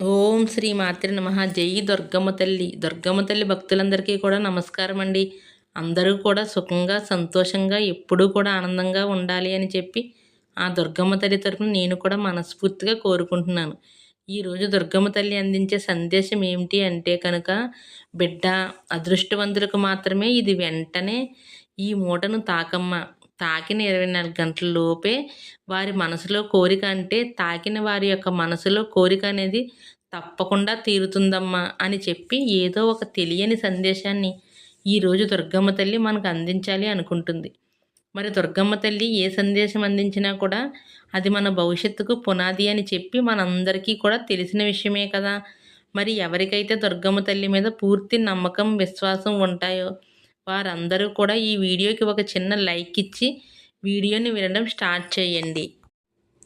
ఓం శ్రీ మాతృ నమ. జై దుర్గమ్మ తల్లి. దుర్గమ్మ తల్లి భక్తులందరికీ కూడా నమస్కారం అండి. అందరూ కూడా సుఖంగా సంతోషంగా ఎప్పుడూ కూడా ఆనందంగా ఉండాలి అని చెప్పి ఆ దుర్గమ్మ తల్లి తరఫున నేను కూడా మనస్ఫూర్తిగా కోరుకుంటున్నాను. ఈరోజు దుర్గమ్మ తల్లి అందించే సందేశం ఏమిటి అంటే కనుక బిడ్డ అదృష్టవంతులకు మాత్రమే ఇది వెంటనే ఈ మూటను తాకమ్మ. తాకిన ఇరవై నాలుగు గంటల లోపే వారి మనసులో కోరిక అంటే తాకిన వారి యొక్క మనసులో కోరిక అనేది తప్పకుండా తీరుతుందమ్మా అని చెప్పి ఏదో ఒక తెలియని సందేశాన్ని ఈరోజు దుర్గమ్మ తల్లి మనకు అందించాలి అనుకుంటుంది. మరి దుర్గమ్మ తల్లి ఏ సందేశం అందించినా కూడా అది మన భవిష్యత్తుకు పునాది అని చెప్పి మనందరికీ కూడా తెలిసిన విషయమే కదా. మరి ఎవరికైతే దుర్గమ్మ తల్లి మీద పూర్తి నమ్మకం విశ్వాసం ఉంటాయో వారందరూ కూడా ఈ వీడియోకి ఒక చిన్న లైక్ ఇచ్చి వీడియోని వినడం స్టార్ట్ చేయండి.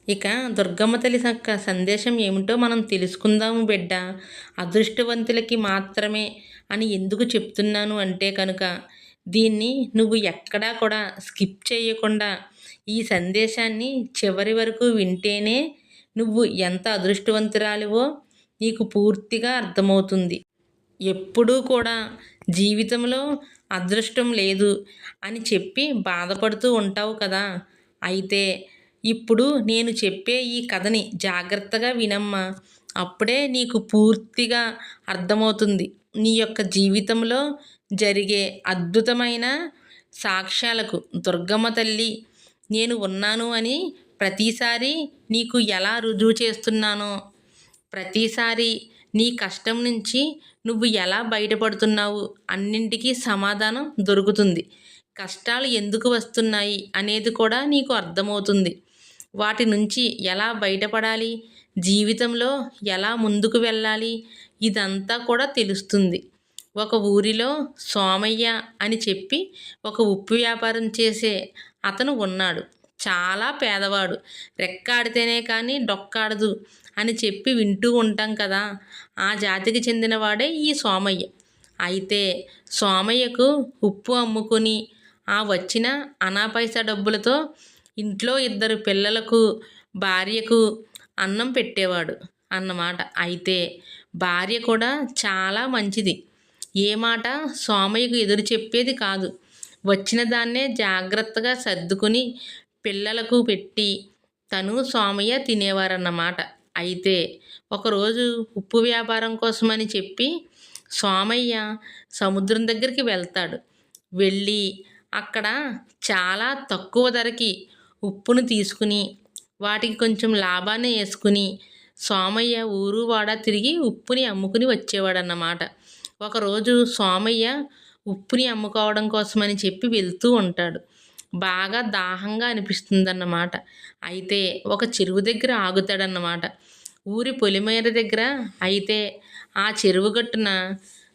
ఇక దుర్గమ్మ తల్లి యొక్క సందేశం ఏమిటో మనం తెలుసుకుందాము బిడ్డ. అదృష్టవంతులకి మాత్రమే అని ఎందుకు చెప్తున్నాను అంటే కనుక దీన్ని నువ్వు ఎక్కడా కూడా స్కిప్ చేయకుండా ఈ సందేశాన్ని చివరి వరకు వింటేనే నువ్వు ఎంత అదృష్టవంతురాలివో నీకు పూర్తిగా అర్థమవుతుంది. ఎప్పుడూ కూడా జీవితంలో అదృష్టం లేదు అని చెప్పి బాధపడుతూ ఉంటావు కదా. అయితే ఇప్పుడు నేను చెప్పే ఈ కథని జాగ్రత్తగా వినమ్మా. అప్పుడే నీకు పూర్తిగా అర్థమవుతుంది. నీ యొక్క జీవితంలో జరిగే అద్భుతమైన సాక్ష్యాలకు దుర్గమ్మ తల్లి నేను ఉన్నాను అని ప్రతిసారి నీకు ఎలా రుజువు చేస్తున్నానో ప్రతిసారి నీ కష్టం నుంచి నువ్వు ఎలా బయటపడుతున్నావు? అన్నింటికీ సమాధానం దొరుకుతుంది. కష్టాలు ఎందుకు వస్తున్నాయి? అనేది కూడా నీకు అర్థమవుతుంది. వాటి నుంచి ఎలా బయటపడాలి? జీవితంలో ఎలా ముందుకు వెళ్ళాలి? ఇదంతా కూడా తెలుస్తుంది. ఒక ఊరిలో సోమయ్య అని చెప్పి ఒక ఉప్పు వ్యాపారం చేసే అతను ఉన్నాడు. చాలా పేదవాడు. రెక్కాడితేనే కానీ డొక్కాడదు అని చెప్పి వింటూ ఉంటాం కదా. ఆ జాతికి చెందినవాడే ఈ సోమయ్య. అయితే సోమయ్యకు ఉప్పు అమ్ముకొని ఆ వచ్చిన అనాపైసా డబ్బులతో ఇంట్లో ఇద్దరు పిల్లలకు భార్యకు అన్నం పెట్టేవాడు అన్నమాట. అయితే భార్య కూడా చాలా మంచిది. ఏ మాట సోమయ్యకు ఎదురు చెప్పేది కాదు. వచ్చిన దాన్నే జాగ్రత్తగా సర్దుకుని పిల్లలకు పెట్టి తను సోమయ్య తినేవారన్నమాట. అయితే ఒకరోజు ఉప్పు వ్యాపారం కోసమని చెప్పి సోమయ్య సముద్రం దగ్గరికి వెళ్తాడు. వెళ్ళి అక్కడ చాలా తక్కువ ధరకి ఉప్పును తీసుకుని వాటికి కొంచెం లాభాన్ని వేసుకుని సోమయ్య ఊరు వాడ తిరిగి ఉప్పుని అమ్ముకుని వచ్చేవాడన్నమాట. ఒకరోజు సోమయ్య ఉప్పుని అమ్ముకోవడం కోసమని చెప్పి వెళ్తూ ఉంటాడు. బాగా దాహంగా అనిపిస్తుందన్నమాట. అయితే ఒక చెరువు దగ్గర ఆగుతాడన్నమాట. ఊరి పొలిమేర దగ్గర అయితే ఆ చెరువు గట్టున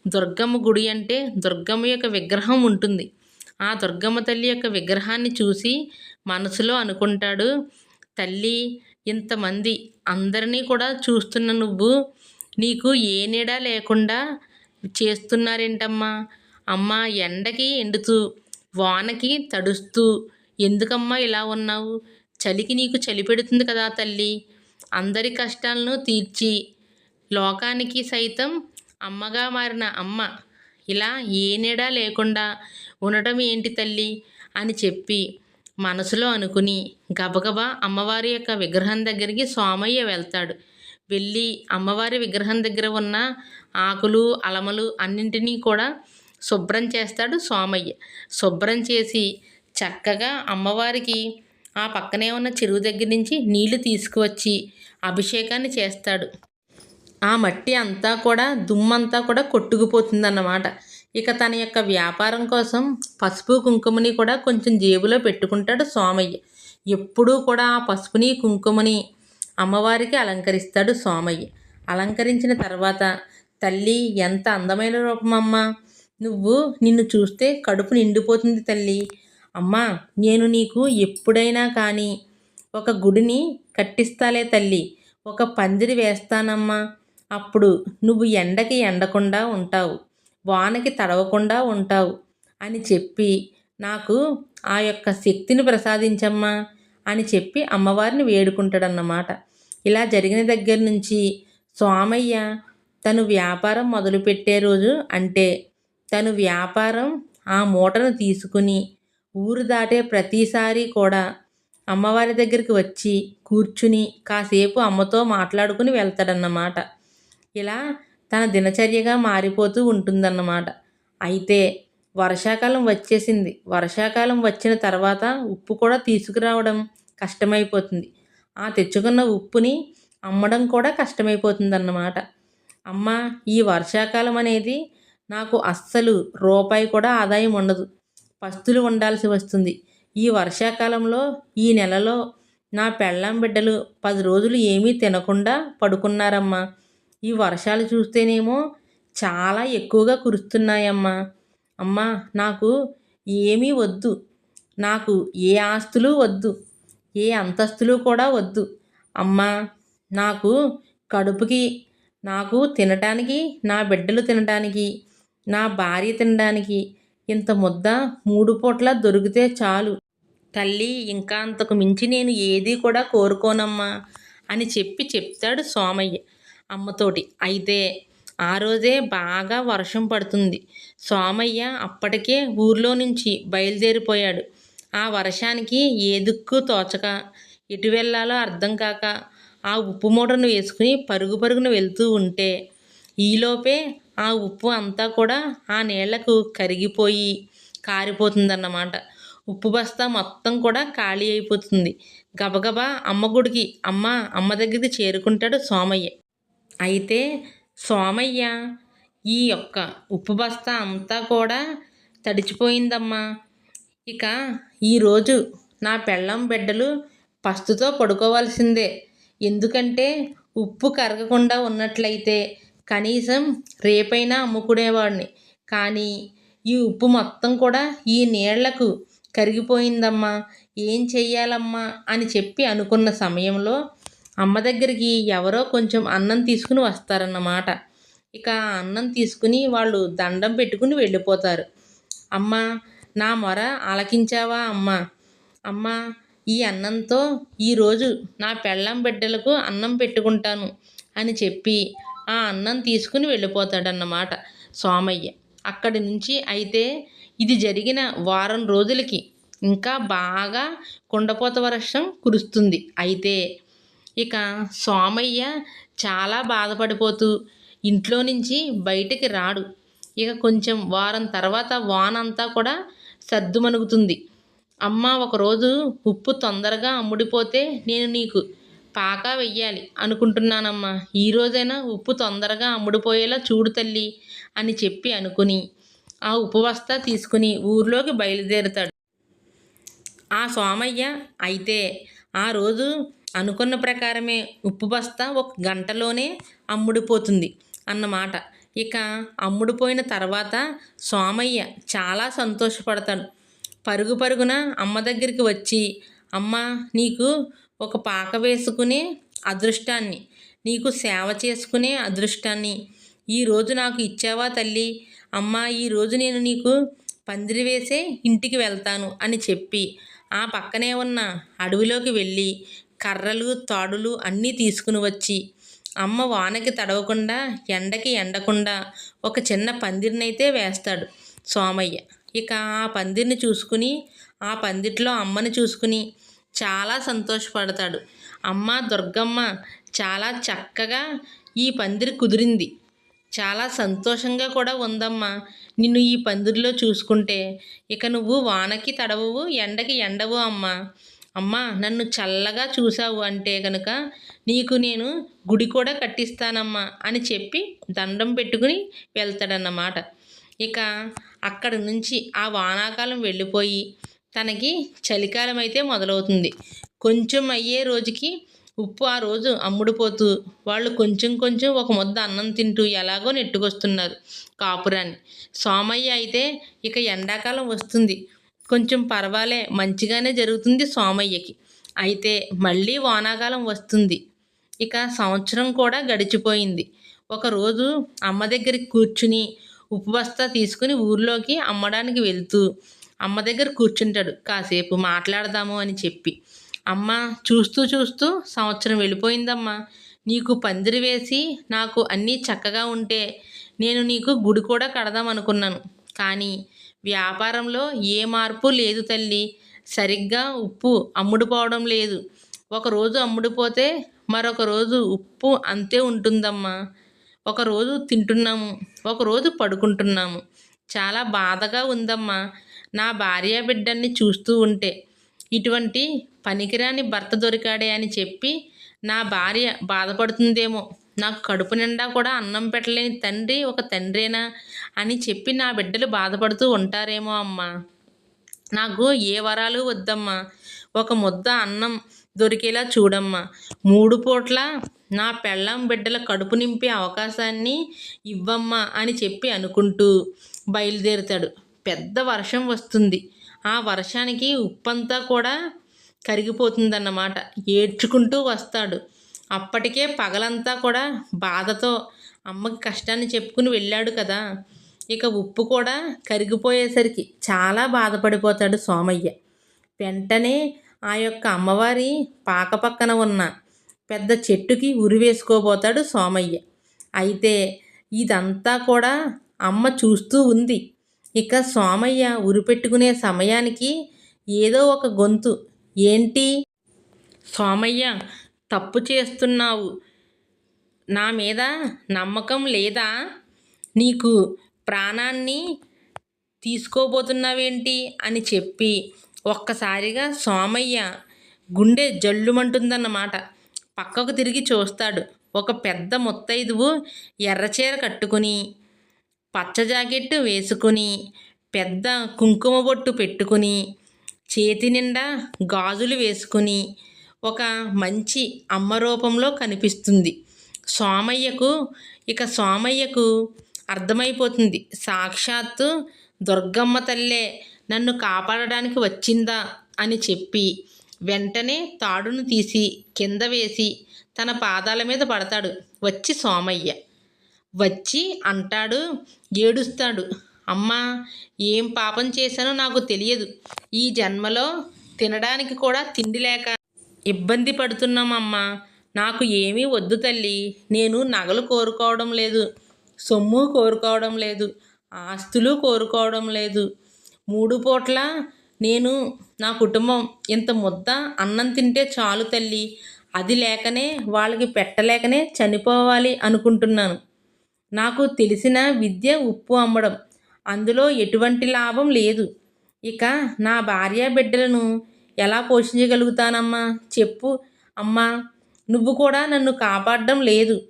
దుర్గమ్మ గుడి అంటే దుర్గమ్మ యొక్క విగ్రహం ఉంటుంది. ఆ దుర్గమ్మ తల్లి యొక్క విగ్రహాన్ని చూసి మనసులో అనుకుంటాడు తల్లి ఇంతమంది అందరినీ కూడా చూస్తున్న నువ్వు నీకు ఏ నీడ లేకుండా చేస్తున్నారేంటమ్మా? అమ్మ ఎండకి ఎండుతూ వానకి తడుస్తూ ఎందుకమ్మా ఇలా ఉన్నావు? చలికి నీకు చలి పెడుతుంది కదా తల్లి. అందరి కష్టాలను తీర్చి లోకానికి సైతం అమ్మగా మారిన అమ్మ. ఇలా ఏ నీడా లేకుండా ఉండటం ఏంటి తల్లి? అని చెప్పి మనసులో అనుకుని గబగబా అమ్మవారి యొక్క విగ్రహం దగ్గరికి సోమయ్య వెళ్తాడు. వెళ్ళి అమ్మవారి విగ్రహం దగ్గర ఉన్న ఆకులు అలమలు అన్నింటినీ కూడా శుభ్రం చేస్తాడు సోమయ్య. శుభ్రం చేసి చక్కగా అమ్మవారికి ఆ పక్కనే ఉన్న చెరువు దగ్గర నుంచి నీళ్ళు తీసుకువచ్చి అభిషేకాన్ని చేస్తాడు. ఆ మట్టి అంతా కూడా దుమ్మంతా కూడా కొట్టుకుపోతుందన్నమాట. ఇక తన యొక్క వ్యాపారం కోసం పసుపు కుంకుమని కూడా కొంచెం జేబులో పెట్టుకుంటాడు సోమయ్య. ఎప్పుడూ కూడా ఆ పసుపుని కుంకుమని అమ్మవారికి అలంకరిస్తాడు సోమయ్య. అలంకరించిన తర్వాత తల్లి ఎంత అందమైన రూపమమ్మా! నువ్వు నిన్ను చూస్తే కడుపు నిండిపోతుంది తల్లి. అమ్మా నేను నీకు ఎప్పుడైనా కానీ ఒక గుడిని కట్టిస్తాలే తల్లి. ఒక పందిరి వేస్తానమ్మా. అప్పుడు నువ్వు ఎండకి ఎండకుండా ఉంటావు వానకి తడవకుండా ఉంటావు అని చెప్పి నాకు ఆ యొక్క శక్తిని ప్రసాదించమ్మా అని చెప్పి అమ్మవారిని వేడుకుంటాడన్నమాట. ఇలా జరిగిన దగ్గర నుంచి సోమయ్య తను వ్యాపారం మొదలుపెట్టే రోజు అంటే తను వ్యాపారం ఆ మూటను తీసుకుని ఊరు దాటే ప్రతిసారి కూడా అమ్మవారి దగ్గరికి వచ్చి కూర్చుని కాసేపు అమ్మతో మాట్లాడుకుని వెళ్తాడన్నమాట. ఇలా తన దినచర్యగా మారిపోతూ ఉంటుందన్నమాట. అయితే వర్షాకాలం వచ్చేసింది. వర్షాకాలం వచ్చిన తర్వాత ఉప్పు కూడా తీసుకురావడం కష్టమైపోతుంది. ఆ తెచ్చుకున్న ఉప్పుని అమ్మడం కూడా కష్టమైపోతుందన్నమాట. అమ్మ ఈ వర్షాకాలం అనేది నాకు అస్సలు రూపాయి కూడా ఆదాయం ఉండదు. పస్తులు ఉండాల్సి వస్తుంది. ఈ వర్షాకాలంలో ఈ నెలలో నా పెళ్ళాం బిడ్డలు పది రోజులు ఏమీ తినకుండా పడుకున్నారమ్మా. ఈ వర్షాలు చూస్తేనేమో చాలా ఎక్కువగా కురుస్తున్నాయమ్మా. అమ్మా నాకు ఏమీ వద్దు. నాకు ఏ ఆస్తులు వద్దు. ఏ అంతస్తులు కూడా వద్దు. అమ్మా నాకు కడుపుకి నాకు తినటానికి నా బిడ్డలు తినడానికి నా భార్య తినడానికి ఇంత ముద్ద మూడు పూట్ల దొరికితే చాలు. తల్లి ఇంకా అంతకు మించి నేను ఏది కూడా కోరుకోనమ్మా అని చెప్పి చెప్తాడు సోమయ్య అమ్మతోటి. అయితే ఆ రోజే బాగా వర్షం పడుతుంది. సోమయ్య అప్పటికే ఊర్లో నుంచి బయలుదేరిపోయాడు. ఆ వర్షానికి ఏ దిక్కు తోచక ఎటు వెళ్ళాలో అర్థం కాక ఆ ఉప్పు మూటను వేసుకుని పరుగు పరుగున వెళ్తూ ఉంటే ఈలోపే ఆ ఉప్పు అంతా కూడా ఆ నీళ్ళకు కరిగిపోయి కారిపోతుందన్నమాట. ఉప్పు బస్తా మొత్తం కూడా ఖాళీ అయిపోతుంది. గబగబా అమ్మ గుడికి అమ్మ అమ్మ దగ్గరికి చేరుకుంటాడు సోమయ్య. అయితే సోమయ్య ఈ యొక్క ఉప్పు బస్తా అంతా కూడా తడిచిపోయిందమ్మా. ఇక ఈరోజు నా పెళ్ళం బిడ్డలు పస్తుతో పడుకోవాల్సిందే. ఎందుకంటే ఉప్పు కరగకుండా ఉన్నట్లయితే కనీసం రేపైనా అమ్ముకునేవాడిని. కానీ ఈ ఉప్పు మొత్తం కూడా ఈ నీళ్ళకు కరిగిపోయిందమ్మా. ఏం చెయ్యాలమ్మా అని చెప్పి అనుకున్న సమయంలో అమ్మ దగ్గరికి ఎవరో కొంచెం అన్నం తీసుకుని వస్తారన్నమాట. ఇక ఆ అన్నం తీసుకుని వాళ్ళు దండం పెట్టుకుని వెళ్ళిపోతారు. అమ్మ నా మొర ఆలకించావా అమ్మ? అమ్మ ఈ అన్నంతో ఈరోజు నా పెళ్ళం బిడ్డలకు అన్నం పెట్టుకుంటాను అని చెప్పి ఆ అన్నం తీసుకుని వెళ్ళిపోతాడన్నమాట సోమయ్య అక్కడి నుంచి అయితే ఇది జరిగిన వారం రోజులకి ఇంకా బాగా కుండపోత వర్షం కురుస్తుంది. అయితే ఇక సోమయ్య చాలా బాధపడిపోతూ ఇంట్లో నుంచి బయటికి రాడు. ఇక కొంచెం వారం తర్వాత వానంతా కూడా సర్దుమణుగుతుంది. అమ్మ ఒకరోజు ఉప్పు తొందరగా అమ్ముడిపోతే నేను నీకు పాకా వెయ్యాలి. అనుకుంటున్నానమ్మా. ఈ రోజైనా ఉప్పు తొందరగా అమ్ముడుపోయేలా చూడు తల్లి అని చెప్పి అనుకుని ఆ ఉప్పు బస్తా తీసుకుని ఊర్లోకి బయలుదేరుతాడు. ఆ సోమయ్య అయితే ఆ రోజు అనుకున్న ప్రకారమే ఉప్పు బస్తా ఒక గంటలోనే అమ్ముడిపోతుంది అన్నమాట. ఇక అమ్ముడిపోయిన తర్వాత సోమయ్య చాలా సంతోషపడతాడు. పరుగు పరుగున అమ్మ దగ్గరికి వచ్చి అమ్మ నీకు ఒక పాక వేసుకునే అదృష్టాన్ని నీకు సేవ చేసుకునే అదృష్టాన్ని. ఈరోజు నాకు ఇచ్చావా తల్లి? అమ్మ ఈరోజు నేను నీకు పందిరి వేసే ఇంటికి వెళ్తాను అని చెప్పి ఆ పక్కనే ఉన్న అడవిలోకి వెళ్ళి కర్రలు తాడులు అన్నీ తీసుకుని వచ్చి అమ్మ వానకి తడవకుండా ఎండకి ఎండకుండా ఒక చిన్న పందిరినైతే వేస్తాడు సోమయ్య. ఇక ఆ పందిరిని చూసుకుని ఆ పందిట్లో అమ్మని చూసుకుని చాలా సంతోషపడతాడు. అమ్మ దుర్గమ్మ చాలా చక్కగా ఈ పందిరి కుదిరింది. చాలా సంతోషంగా కూడా ఉందమ్మా. నిన్ను ఈ పందిరిలో చూసుకుంటే ఇక నువ్వు వానకి తడవవు ఎండకి ఎండవు అమ్మా. అమ్మా నన్ను చల్లగా చూసావు అంటే కనుక నీకు నేను గుడి కూడా కట్టిస్తానమ్మా అని చెప్పి దండం పెట్టుకుని వెళ్తాడన్నమాట. ఇక అక్కడి నుంచి ఆ వానాకాలం వెళ్ళిపోయి తనకి చలికాలం అయితే మొదలవుతుంది. కొంచెం అయ్యే రోజుకి ఉప్పు ఆ రోజు అమ్ముడుపోతూ వాళ్ళు కొంచెం కొంచెం ఒక ముద్ద అన్నం తింటూ ఎలాగో నెట్టుకొస్తున్నారు కాపురాన్ని. సోమయ్య అయితే ఇక ఎండాకాలం వస్తుంది. కొంచెం పర్వాలే మంచిగానే జరుగుతుంది సోమయ్యకి. అయితే మళ్ళీ వానాకాలం వస్తుంది. ఇక సంవత్సరం కూడా గడిచిపోయింది. ఒకరోజు అమ్మ దగ్గరికి కూర్చుని ఉప్పు బస్తా తీసుకుని ఊర్లోకి అమ్మడానికి వెళ్తూ అమ్మ దగ్గర కూర్చుంటాడు కాసేపు మాట్లాడదాము అని చెప్పి. అమ్మ చూస్తూ చూస్తూ సంవత్సరం వెళ్ళిపోయిందమ్మా. నీకు పందిరి వేసి నాకు అన్నీ చక్కగా ఉంటే నేను నీకు గుడి కూడా కడదాం అనుకున్నాను. కానీ వ్యాపారంలో ఏ మార్పు లేదు తల్లి. సరిగ్గా ఉప్పు అమ్ముడుపోవడం లేదు. ఒకరోజు అమ్ముడుపోతే మరొక రోజు ఉప్పు అంతే ఉంటుందమ్మా. ఒకరోజు తింటున్నాము ఒకరోజు పడుకుంటున్నాము. చాలా బాధగా ఉందమ్మా. నా భార్య బిడ్డల్ని చూస్తూ ఉంటే ఇటువంటి పనికిరాని భర్త దొరికాడే అని చెప్పి నా భార్య బాధపడుతుందేమో. నాకు కడుపు నిండా కూడా అన్నం పెట్టలేని తండ్రి ఒక తండ్రేనా అని చెప్పి నా బిడ్డలు బాధపడుతూ ఉంటారేమో అమ్మా. నాకు ఏ వరాలు వద్దమ్మా. ఒక ముద్ద అన్నం దొరికేలా చూడమ్మా. మూడు పూట్ల నా పెళ్ళాం బిడ్డల కడుపు నింపే అవకాశాన్ని ఇవ్వమ్మా అని చెప్పి అనుకుంటూ బయలుదేరుతాడు. పెద్ద వర్షం వస్తుంది. ఆ వర్షానికి ఉప్పంతా కూడా కరిగిపోతుందన్నమాట. ఏడ్చుకుంటూ వస్తాడు. అప్పటికే పగలంతా కూడా బాధతో అమ్మకి కష్టాన్ని చెప్పుకుని వెళ్ళాడు కదా. ఇక ఉప్పు కూడా కరిగిపోయేసరికి చాలా బాధపడిపోతాడు సోమయ్య. వెంటనే ఆ యొక్క అమ్మవారి పాక పక్కన ఉన్న పెద్ద చెట్టుకి ఉరివేసుకోబోతాడు సోమయ్య. అయితే ఇదంతా కూడా అమ్మ చూస్తూ ఉంది. ఇక సోమయ్య ఉరిపెట్టుకునే సమయానికి ఏదో ఒక గొంతు. ఏంటి? సోమయ్య తప్పు చేస్తున్నావు. నా మీద నమ్మకం లేదా? నీకు ప్రాణాన్ని తీసుకోబోతున్నావేంటి? అని చెప్పి ఒక్కసారిగా సోమయ్య గుండె జల్లుమంటుందన్నమాట. పక్కకు తిరిగి చూస్తాడు. ఒక పెద్ద ముత్తైదువు ఎర్రచీర కట్టుకుని పచ్చ జాకెట్ వేసుకుని పెద్ద కుంకుమ బొట్టు పెట్టుకుని చేతి నిండా గాజులు వేసుకుని ఒక మంచి అమ్మ రూపంలో కనిపిస్తుంది. సోమయ్యకు ఇక సోమయ్యకు అర్థమైపోతుంది. సాక్షాత్తు దుర్గమ్మ తల్లే నన్ను కాపాడడానికి వచ్చిందా అని చెప్పి వెంటనే తాడును తీసి కింద వేసి తన పాదాల మీద పడతాడు. వచ్చి సోమయ్య. వచ్చి అంటాడు ఏడుస్తాడు. అమ్మా ఏం పాపం చేశానో నాకు తెలియదు. ఈ జన్మలో తినడానికి కూడా తిండి లేక ఇబ్బంది పడుతున్నామమ్మా నాకు ఏమీ వద్దు తల్లి. నేను నగలు కోరుకోవడం లేదు. సొమ్ము కోరుకోవడం లేదు. ఆస్తులు కోరుకోవడం లేదు. మూడు పూట్ల నేను నా కుటుంబం ఇంత ముద్ద అన్నం తింటే చాలు తల్లి. అది లేకనే వాళ్ళకి పెట్టలేకనే చనిపోవాలి అనుకుంటున్నాను. నాకు తెలిసిన విద్య ఉప్పు అమ్మడం. అందులో ఎటువంటి లాభం లేదు. ఇక నా భార్య బిడ్డలను ఎలా పోషించగలుగుతానమ్మా? చెప్పు. అమ్మా నువ్వు కూడా నన్ను కాపాడడం లేదు.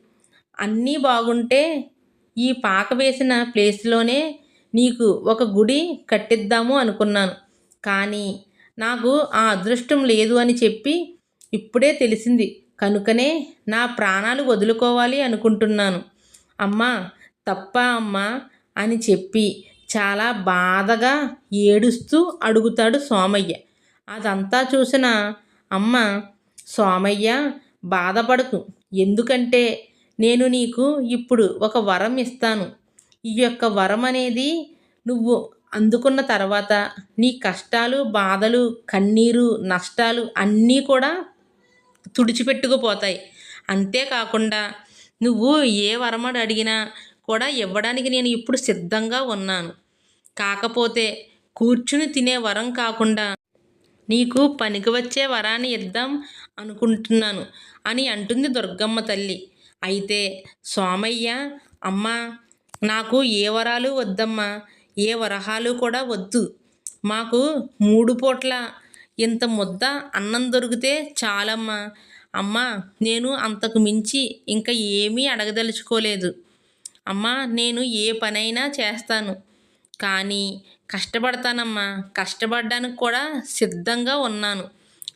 అన్నీ బాగుంటే ఈ పాక వేసిన ప్లేస్లోనే నీకు ఒక గుడి కట్టిద్దాము అనుకున్నాను. కానీ నాకు ఆ అదృష్టం లేదు అని చెప్పి ఇప్పుడే తెలిసింది. కనుకనే నా ప్రాణాలు వదులుకోవాలి అనుకుంటున్నాను. అమ్మా తప్ప అమ్మా అని చెప్పి చాలా బాధగా ఏడుస్తూ అడుగుతాడు సోమయ్య. అదంతా చూసిన అమ్మ సోమయ్య బాధపడకు. ఎందుకంటే నేను నీకు ఇప్పుడు ఒక వరం ఇస్తాను. ఈ యొక్క వరం అనేది నువ్వు అందుకున్న తర్వాత నీ కష్టాలు బాధలు కన్నీరు నష్టాలు అన్నీ కూడా తుడిచిపెట్టుకుపోతాయి. అంతేకాకుండా నువ్వు ఏ వరమడు అడిగినా కూడా ఇవ్వడానికి నేను ఇప్పుడు సిద్ధంగా ఉన్నాను. కాకపోతే కూర్చుని తినే వరం కాకుండా నీకు పనికి వచ్చే వరాన్ని ఇద్దాం అనుకుంటున్నాను అని అంటుంది దుర్గమ్మ తల్లి. అయితే సోమయ్య అమ్మ నాకు ఏ వరాలు వద్దమ్మా ఏ వరహాలు కూడా వద్దు. మాకు మూడు పూట్ల ఇంత ముద్ద అన్నం దొరికితే చాలమ్మా అమ్మా నేను అంతకు మించి ఇంకా ఏమీ అడగదలుచుకోలేదు. అమ్మా నేను ఏ పనైనా చేస్తాను. కానీ కష్టపడతానమ్మా. కష్టపడడానికి కూడా సిద్ధంగా ఉన్నాను.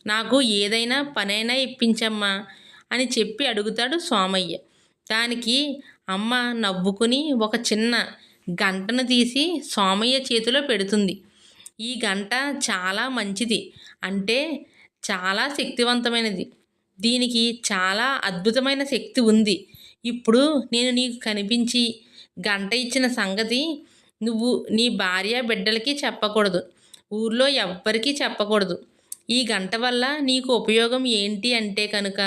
నాకు ఏదైనా పనైనా ఇప్పించమ్మా అని చెప్పి అడుగుతాడు సోమయ్య. దానికి అమ్మ నవ్వుకుని ఒక చిన్న గంటను తీసి సోమయ్య చేతిలో పెడుతుంది. ఈ గంట చాలా మంచిది. అంటే చాలా శక్తివంతమైనది. దీనికి చాలా అద్భుతమైన శక్తి ఉంది. ఇప్పుడు నేను నీకు కనిపించి గంట ఇచ్చిన సంగతి నువ్వు నీ భార్య బిడ్డలకి చెప్పకూడదు. ఊర్లో ఎవ్వరికీ చెప్పకూడదు. ఈ గంట వల్ల నీకు ఉపయోగం ఏంటి అంటే కనుక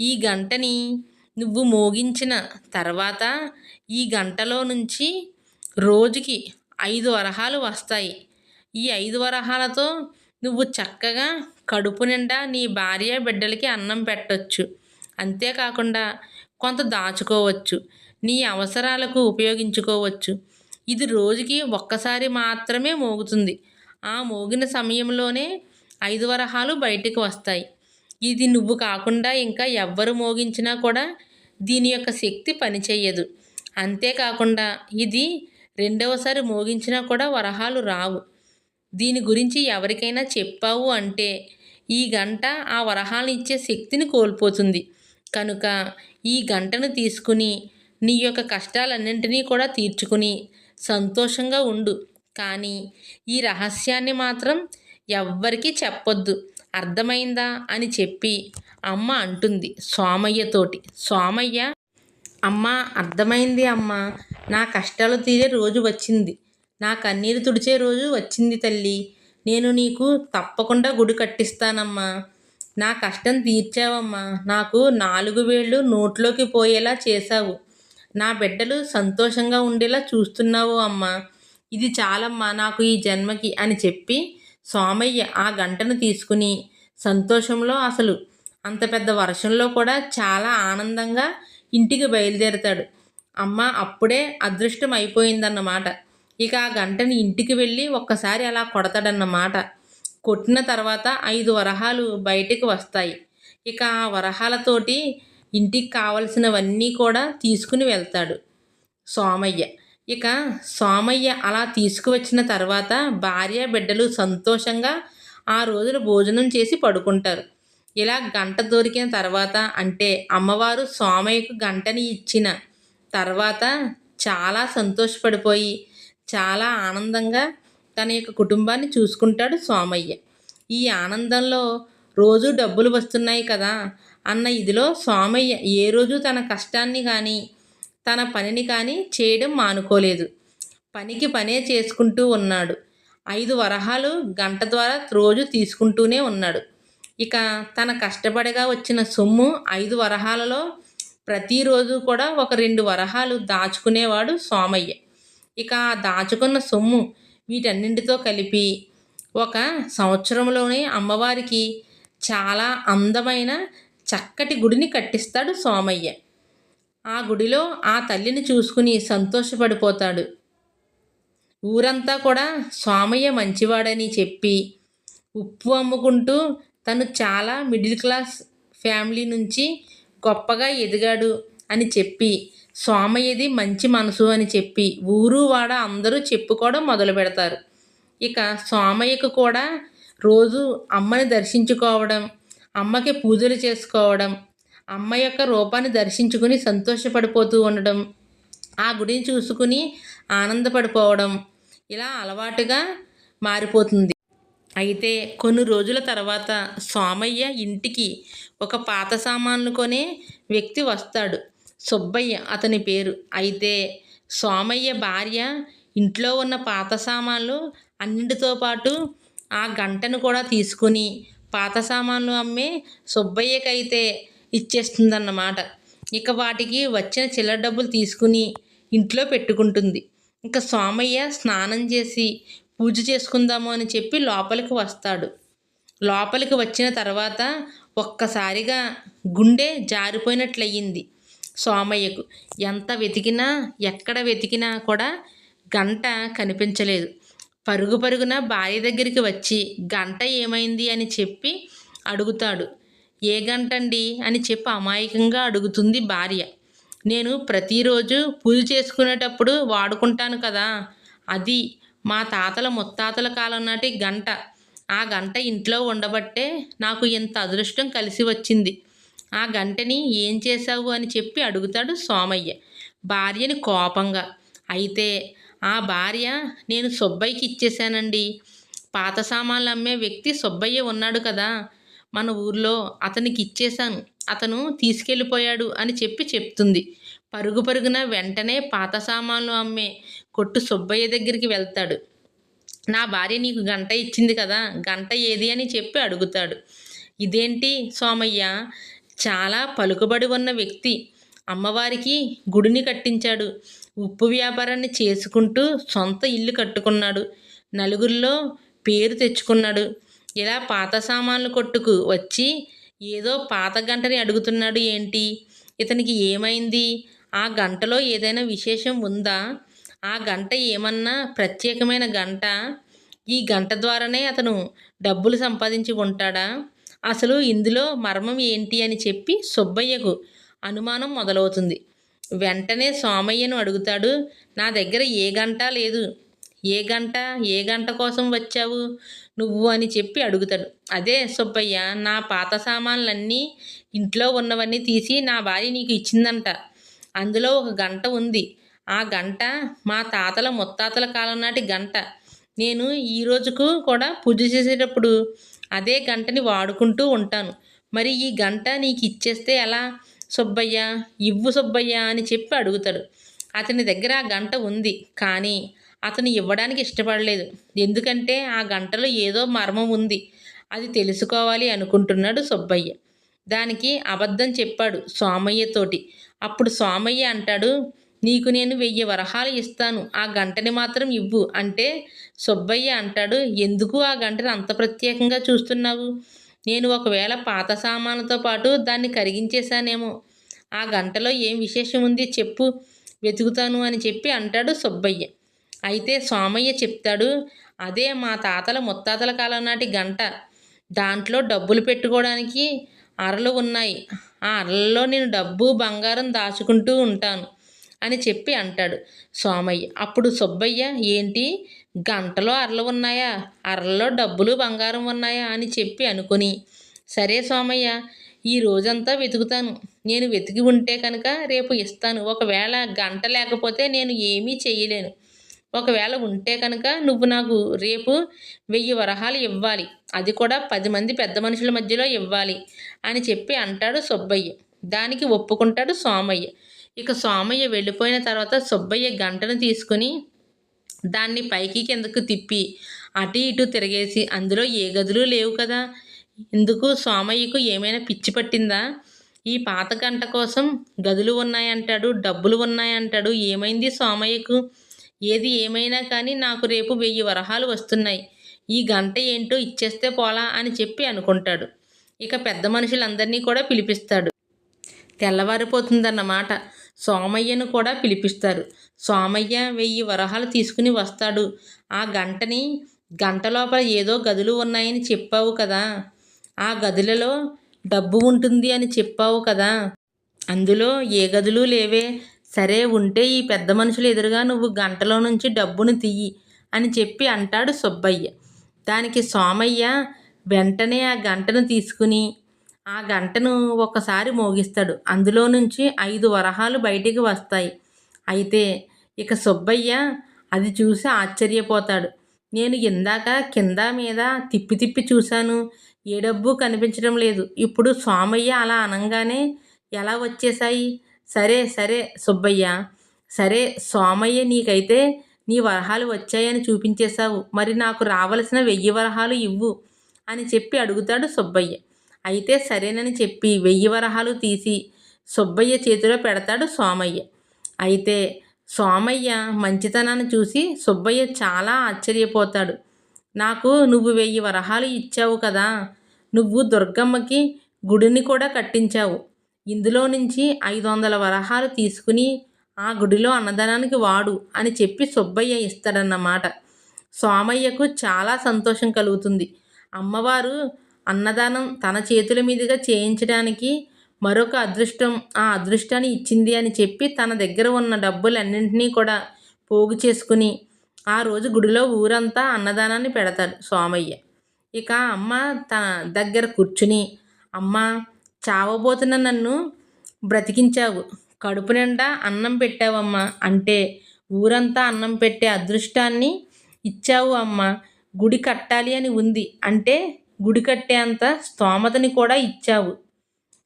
ఈ గంటని నువ్వు మోగించిన తర్వాత ఈ గంటలో నుంచి రోజుకి ఐదు వరహాలు వస్తాయి. ఈ ఐదు వరహాలతో నువ్వు చక్కగా కడుపు నిండా నీ భార్య బిడ్డలకి అన్నం పెట్టొచ్చు. అంతేకాకుండా కొంత దాచుకోవచ్చు. నీ అవసరాలకు ఉపయోగించుకోవచ్చు. ఇది రోజుకి ఒక్కసారి మాత్రమే మోగుతుంది. ఆ మోగిన సమయంలోనే ఐదు వరహాలు బయటికి వస్తాయి. ఇది నువ్వు కాకుండా ఇంకా ఎవ్వరు మోగించినా కూడా దీని యొక్క శక్తి పనిచేయదు. అంతేకాకుండా ఇది రెండవసారి మోగించినా కూడా వరహాలు రావు. దీని గురించి ఎవరికైనా చెప్పావు అంటే ఈ గంట ఆ వరహాలను ఇచ్చే శక్తిని కోల్పోతుంది. కనుక ఈ గంటను తీసుకుని నీ యొక్క కష్టాలన్నింటినీ కూడా తీర్చుకుని సంతోషంగా ఉండు. కానీ ఈ రహస్యాన్ని మాత్రం ఎవ్వరికీ చెప్పొద్దు. అర్థమైందా? అని చెప్పి అమ్మ అంటుంది సోమయ్యతోటి. సోమయ్య అమ్మ అర్థమైంది అమ్మ. నా కష్టాలు తీరే రోజు వచ్చింది. నా కన్నీరు తుడిచే రోజు వచ్చింది తల్లి. నేను నీకు తప్పకుండా గుడి కట్టిస్తానమ్మా. నా కష్టం తీర్చావమ్మా. నాకు నాలుగు వేళ్ళు నోట్లోకి పోయేలా చేశావు. నా బిడ్డలు సంతోషంగా ఉండేలా చూస్తున్నావు అమ్మా. ఇది చాలమ్మా నాకు ఈ జన్మకి అని చెప్పి సోమయ్య ఆ గంటను తీసుకుని సంతోషంలో అసలు అంత పెద్ద వర్షంలో కూడా చాలా ఆనందంగా ఇంటికి బయలుదేరుతాడు. అమ్మ అప్పుడే అదృష్టం అయిపోయిందన్నమాట. ఇక ఆ గంటని ఇంటికి వెళ్ళి ఒక్కసారి అలా కొడతాడన్నమాట కొట్టిన తర్వాత ఐదు వరహాలు బయటికి వస్తాయి. ఇక ఆ వరహాలతోటి ఇంటికి కావలసినవన్నీ కూడా తీసుకుని వెళ్తాడు సోమయ్య. ఇక సోమయ్య అలా తీసుకువచ్చిన తర్వాత భార్య బిడ్డలు సంతోషంగా ఆ రోజున భోజనం చేసి పడుకుంటారు. ఇలా గంట దొరికిన తర్వాత అంటే అమ్మవారు సోమయ్యకు గంటని ఇచ్చిన తర్వాత చాలా సంతోషపడిపోయి చాలా ఆనందంగా తన యొక్క కుటుంబాన్ని చూసుకుంటాడు సోమయ్య. ఈ ఆనందంలో రోజు డబ్బులు వస్తున్నాయి కదా అన్న ఇదిలో సోమయ్య ఏ రోజు తన కష్టాన్ని కానీ తన పనిని కానీ చేయడం మానుకోలేదు. పనికి పనే చేసుకుంటూ ఉన్నాడు. ఐదు వరహాలు గంట ద్వారా రోజు తీసుకుంటూనే ఉన్నాడు. ఇక తన కష్టపడగా వచ్చిన సొమ్ము ఐదు వరహాలలో ప్రతిరోజు కూడా ఒక రెండు వరహాలు దాచుకునేవాడు సోమయ్య. ఇక ఆ దాచుకున్న సొమ్ము వీటన్నింటితో కలిపి ఒక సంవత్సరంలోనే అమ్మవారికి చాలా అందమైన చక్కటి గుడిని కట్టిస్తాడు సోమయ్య ఆ గుడిలో ఆ తల్లిని చూసుకుని సంతోషపడిపోతాడు. ఊరంతా కూడా సోమయ్య మంచివాడని చెప్పి ఉప్పు అమ్ముకుంటూ తను చాలా మిడిల్ క్లాస్ ఫ్యామిలీ నుంచి గొప్పగా ఎదిగాడు అని చెప్పి సోమయ్యది మంచి మనసు అని చెప్పి ఊరు వాడ అందరూ చెప్పుకోవడం మొదలు పెడతారు. ఇక సోమయ్యకు కూడా రోజు అమ్మని దర్శించుకోవడం అమ్మకి పూజలు చేసుకోవడం అమ్మ యొక్క రూపాన్ని దర్శించుకుని సంతోషపడిపోతూ ఉండడం ఆ గుడిని చూసుకుని ఆనందపడిపోవడం ఇలా అలవాటుగా మారిపోతుంది. అయితే కొన్ని రోజుల తర్వాత సోమయ్య ఇంటికి ఒక పాత సామాన్లు కొనే వ్యక్తి వస్తాడు. సుబ్బయ్య అతని పేరు. అయితే సోమయ్య భార్య ఇంట్లో ఉన్న పాత సామాన్లు అన్నింటితో పాటు ఆ గంటను కూడా తీసుకుని పాత సామాన్లు అమ్మే సుబ్బయ్యకైతే ఇచ్చేస్తుందన్నమాట. ఇక వాటికి వచ్చిన చిల్లర డబ్బులు తీసుకుని ఇంట్లో పెట్టుకుంటుంది. ఇంకా సోమయ్య స్నానం చేసి పూజ చేసుకుందాము అని చెప్పి లోపలికి వస్తాడు. లోపలికి వచ్చిన తర్వాత ఒక్కసారిగా గుండె జారిపోయినట్లయింది. సోమయ్యకు. ఎంత వెతికినా ఎక్కడ వెతికినా కూడా గంట కనిపించలేదు. పరుగు పరుగున భార్య దగ్గరికి వచ్చి గంట ఏమైంది? అని చెప్పి అడుగుతాడు. ఏ గంట అండి అని చెప్పి అమాయకంగా అడుగుతుంది భార్య. నేను ప్రతిరోజు పూజ చేసుకునేటప్పుడు వాడుకుంటాను కదా. అది మా తాతల ముత్తాతల కాలం నాటి గంట. ఆ గంట ఇంట్లో ఉండబట్టే నాకు ఇంత అదృష్టం కలిసి వచ్చింది. ఆ గంటని ఏం చేశావు అని చెప్పి అడుగుతాడు సోమయ్య. భార్యని కోపంగా అయితే ఆ భార్య నేను సుబ్బయ్యకి ఇచ్చేశానండి. పాత సామాన్లు అమ్మే వ్యక్తి సుబ్బయ్య ఉన్నాడు కదా. మన ఊర్లో అతనికి ఇచ్చేశాను. అతను తీసుకెళ్ళిపోయాడు అని చెప్పి చెప్తుంది. పరుగు పరుగున వెంటనే పాత సామాన్లు అమ్మే కొట్టు సుబ్బయ్య దగ్గరికి వెళ్తాడు. నా భార్య నీకు గంట ఇచ్చింది కదా గంట ఏది? అని చెప్పి అడుగుతాడు. ఇదేంటి సోమయ్య? చాలా పలుకుబడి ఉన్న వ్యక్తి. అమ్మవారికి గుడిని కట్టించాడు. ఉప్పు వ్యాపారాన్ని చేసుకుంటూ సొంత ఇల్లు కట్టుకున్నాడు. నలుగురిలో పేరు తెచ్చుకున్నాడు. ఇలా పాత సామాన్లు కొట్టుకు? వచ్చి ఏదో పాత గంటని అడుగుతున్నాడు ఏంటి? ఇతనికి ఏమైంది? ఆ గంటలో ఏదైనా విశేషం ఉందా? ఆ గంట ఏమన్నా ప్రత్యేకమైన గంట? ఈ గంట ద్వారానే అతను డబ్బులు సంపాదించి ఉంటాడా? అసలు ఇందులో మర్మం ఏంటి అని చెప్పి సుబ్బయ్యకు అనుమానం మొదలవుతుంది. వెంటనే సోమయ్యను అడుగుతాడు నా దగ్గర ఏ గంట లేదు. ఏ గంట ఏ గంట కోసం వచ్చావు? నువ్వు అని చెప్పి అడుగుతాడు. అదే సుబ్బయ్య నా పాత సామాన్లన్నీ ఇంట్లో ఉన్నవన్నీ తీసి నా భార్య నీకు ఇచ్చిందంట. అందులో ఒక గంట ఉంది. ఆ గంట మా తాతల ముత్తాతల కాలం నాటి గంట. నేను ఈ రోజుకు కూడా పూజ చేసేటప్పుడు అదే గంటని వాడుకుంటూ ఉంటాను. మరి ఈ గంట నీకు ఇచ్చేస్తే ఎలా? సుబ్బయ్య ఇవ్వు సుబ్బయ్య అని చెప్పి అడుగుతాడు. అతని దగ్గర ఆ గంట ఉంది కానీ అతను ఇవ్వడానికి ఇష్టపడలేదు. ఎందుకంటే ఆ గంటలో ఏదో మర్మం ఉంది. అది తెలుసుకోవాలి అనుకుంటున్నాడు సుబ్బయ్య. దానికి అబద్ధం చెప్పాడు సోమయ్యతోటి అప్పుడు సోమయ్య అంటాడు నీకు నేను వెయ్యి వరహాలు ఇస్తాను. ఆ గంటని మాత్రం ఇవ్వు. అంటే సుబ్బయ్య అంటాడు ఎందుకు ఆ గంటని అంత ప్రత్యేకంగా చూస్తున్నావు? నేను ఒకవేళ పాత సామాన్లతో పాటు దాన్ని కరిగించేశానేమో. ఆ గంటలో ఏం విశేషం ఉంది చెప్పు. వెతుకుతాను అని చెప్పి అంటాడు సుబ్బయ్య. అయితే సోమయ్య చెప్తాడు అదే మా తాతల ముత్తాతల కాలం నాటి గంట. దాంట్లో డబ్బులు పెట్టుకోవడానికి అరలు ఉన్నాయి. ఆ అరలలో నేను డబ్బు బంగారం దాచుకుంటూ ఉంటాను. అని చెప్పి అంటాడు. సోమయ్య అప్పుడు సుబ్బయ్య ఏంటి? గంటలో అరలు ఉన్నాయా? అరల్లో డబ్బులు బంగారం ఉన్నాయా? అని చెప్పి అనుకుని సరే సోమయ్య ఈ రోజంతా వెతుకుతాను. నేను వెతికి ఉంటే కనుక రేపు ఇస్తాను. ఒకవేళ గంట లేకపోతే నేను ఏమీ చేయలేను. ఒకవేళ ఉంటే కనుక నువ్వు నాకు రేపు వెయ్యి వరహాలు ఇవ్వాలి. అది కూడా పది మంది పెద్ద మనుషుల మధ్యలో ఇవ్వాలి అని చెప్పి అంటాడు సుబ్బయ్య. దానికి ఒప్పుకుంటాడు సోమయ్య ఇక సోమయ్య వెళ్ళిపోయిన తర్వాత సుబ్బయ్య గంటను తీసుకుని దాన్ని పైకి కిందకు తిప్పి అటు ఇటు తిరిగేసి అందులో ఏ గదులు లేవు కదా? ఇందుకు సోమయ్యకు ఏమైనా పిచ్చి పట్టిందా? ఈ పాత గంట కోసం గదులు ఉన్నాయంటాడు డబ్బులు ఉన్నాయంటాడు ఏమైంది సోమయ్యకు? ఏది ఏమైనా కానీ నాకు రేపు వెయ్యి వరహాలు వస్తున్నాయి. ఈ గంట ఏంటో ఇచ్చేస్తే పోలా అని చెప్పి అనుకుంటాడు. ఇక పెద్ద మనుషులందరినీ కూడా పిలిపిస్తాడు. తెల్లవారిపోతుందన్నమాట. సోమయ్యను కూడా పిలిపిస్తారు. సోమయ్య వెయ్యి వరహాలు తీసుకుని వస్తాడు. ఆ గంటని గంట లోపల ఏదో గదులు ఉన్నాయని చెప్పావు కదా. ఆ గదులలో డబ్బు ఉంటుంది అని చెప్పావు కదా. అందులో ఏ గదులు లేవే. సరే ఉంటే ఈ పెద్ద మనుషులు ఎదురుగా నువ్వు గంటలో నుంచి డబ్బును తీయి అని చెప్పి అంటాడు సుబ్బయ్య. దానికి సోమయ్య వెంటనే ఆ గంటను తీసుకుని ఆ గంటను ఒకసారి మోగిస్తాడు. అందులో నుంచి ఐదు వరహాలు బయటికి వస్తాయి. అయితే ఇక సుబ్బయ్య అది చూసి ఆశ్చర్యపోతాడు. నేను ఇందాక కింద మీద తిప్పి తిప్పి చూశాను. ఏ డబ్బు కనిపించడం లేదు. ఇప్పుడు సోమయ్య అలా అనంగానే ఎలా వచ్చేసాయి సరే సరే సుబ్బయ్య. సరే సోమయ్య నీకైతే నీ వరహాలు వచ్చాయని చూపించేశావు. మరి నాకు రావలసిన వెయ్యి వరహాలు ఇవ్వు అని చెప్పి అడుగుతాడు సుబ్బయ్య. అయితే సరేనని చెప్పి వెయ్యి వరహాలు తీసి సుబ్బయ్య చేతిలో పెడతాడు సోమయ్య. అయితే సోమయ్య మంచితనాన్ని చూసి సుబ్బయ్య చాలా ఆశ్చర్యపోతాడు. నాకు నువ్వు వెయ్యి వరహాలు ఇచ్చావు కదా నువ్వు దుర్గమ్మకి గుడిని కూడా కట్టించావు. ఇందులో నుంచి ఐదు వందల వరహాలు తీసుకుని ఆ గుడిలో అన్నదానానికి వాడు అని చెప్పి సుబ్బయ్య ఇస్తాడన్నమాట. సోమయ్యకు చాలా సంతోషం కలుగుతుంది. అమ్మవారు అన్నదానం తన చేతుల మీదుగా చేయించడానికి మరొక అదృష్టం ఆ అదృష్టాన్ని ఇచ్చింది అని చెప్పి తన దగ్గర ఉన్న డబ్బులన్నింటినీ కూడా పోగు చేసుకుని ఆ రోజు గుడిలో ఊరంతా అన్నదానాన్ని పెడతాడు సోమయ్య ఇక అమ్మ తన దగ్గర కూర్చుని అమ్మ చావబోతున్న నన్ను బ్రతికించావు. కడుపు నిండా అన్నం పెట్టావమ్మా అంటే ఊరంతా అన్నం పెట్టే అదృష్టాన్ని ఇచ్చావు అమ్మ. గుడి కట్టాలి అని ఉంది అంటే గుడి కట్టేంత స్తోమతని కూడా ఇచ్చావు.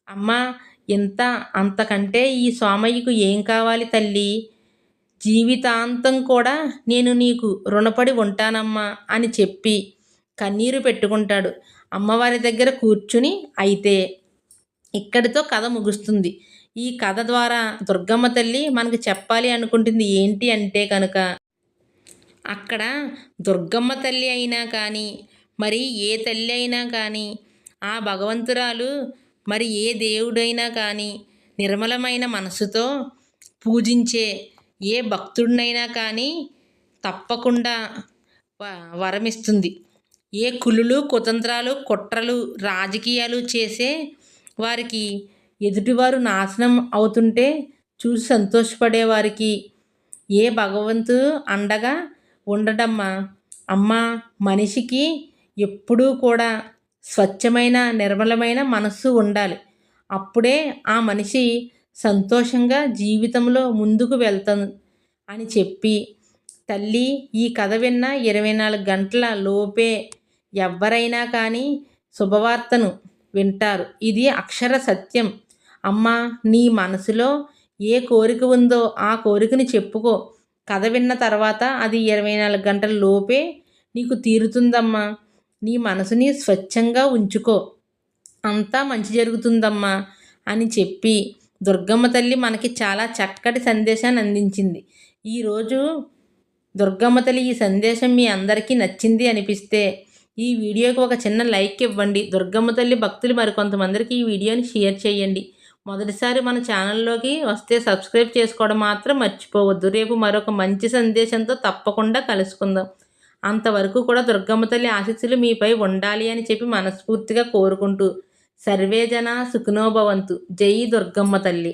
అమ్మా ఇంత అంతకంటే ఈ సోమయ్యకు ఏం కావాలి తల్లి? జీవితాంతం కూడా నేను నీకు రుణపడి ఉంటానమ్మా అని చెప్పి కన్నీరు పెట్టుకుంటాడు అమ్మవారి దగ్గర కూర్చుని అయితే. ఇక్కడితో కథ ముగుస్తుంది. ఈ కథ ద్వారా దుర్గమ్మ తల్లి మనకు చెప్పాలి అనుకుంటుంది ఏంటి అంటే కనుక అక్కడ దుర్గమ్మ తల్లి అయినా కానీ మరి ఏ తల్లి అయినా కానీ ఆ భగవంతురాలు మరి ఏ దేవుడైనా కానీ నిర్మలమైన మనసుతో పూజించే ఏ భక్తుడినైనా కానీ తప్పకుండా వ- వరమిస్తుంది. ఏ కులులు కుతంత్రాలు కుట్రలు రాజకీయాలు చేసే వారికి ఎదుటివారు నాశనం అవుతుంటే చూసి సంతోషపడే వారికి ఏ భగవంతు అండగా ఉండడమ్మా? అమ్మ మనిషికి ఎప్పుడూ కూడా స్వచ్ఛమైన నిర్మలమైన మనస్సు ఉండాలి. అప్పుడే ఆ మనిషి సంతోషంగా జీవితంలో ముందుకు వెళ్తాను అని చెప్పి తల్లి ఈ కథ విన్న ఇరవై నాలుగు గంటల లోపే ఎవరైనా కానీ శుభవార్తను వింటారు. ఇది అక్షర సత్యం. అమ్మ నీ మనసులో ఏ కోరిక ఉందో ఆ కోరికని చెప్పుకో. కథ విన్న తర్వాత అది ఇరవై నాలుగు గంటల లోపే నీకు తీరుతుందమ్మా. నీ మనసుని స్వచ్ఛంగా ఉంచుకో. అంతా మంచి జరుగుతుందమ్మా అని చెప్పి దుర్గమ్మ తల్లి మనకి చాలా చక్కటి సందేశాన్ని అందించింది. ఈరోజు దుర్గమ్మ తల్లి ఈ సందేశం మీ అందరికీ నచ్చింది అనిపిస్తే ఈ వీడియోకి ఒక చిన్న లైక్ ఇవ్వండి. దుర్గమ్మ తల్లి భక్తులు మరికొంతమందికి ఈ వీడియోని షేర్ చేయండి. మొదటిసారి మన ఛానల్లోకి వస్తే సబ్స్క్రైబ్ చేసుకోవడం మాత్రం మర్చిపోవద్దు. రేపు మరొక మంచి సందేశంతో తప్పకుండా కలుసుకుందాం. అంతవరకు కూడా దుర్గమ్మ తల్లి ఆశీస్సులు మీపై ఉండాలి అని చెప్పి మనస్ఫూర్తిగా కోరుకుంటూ సర్వేజన సుఖనోభవంతు జై దుర్గమ్మ తల్లి.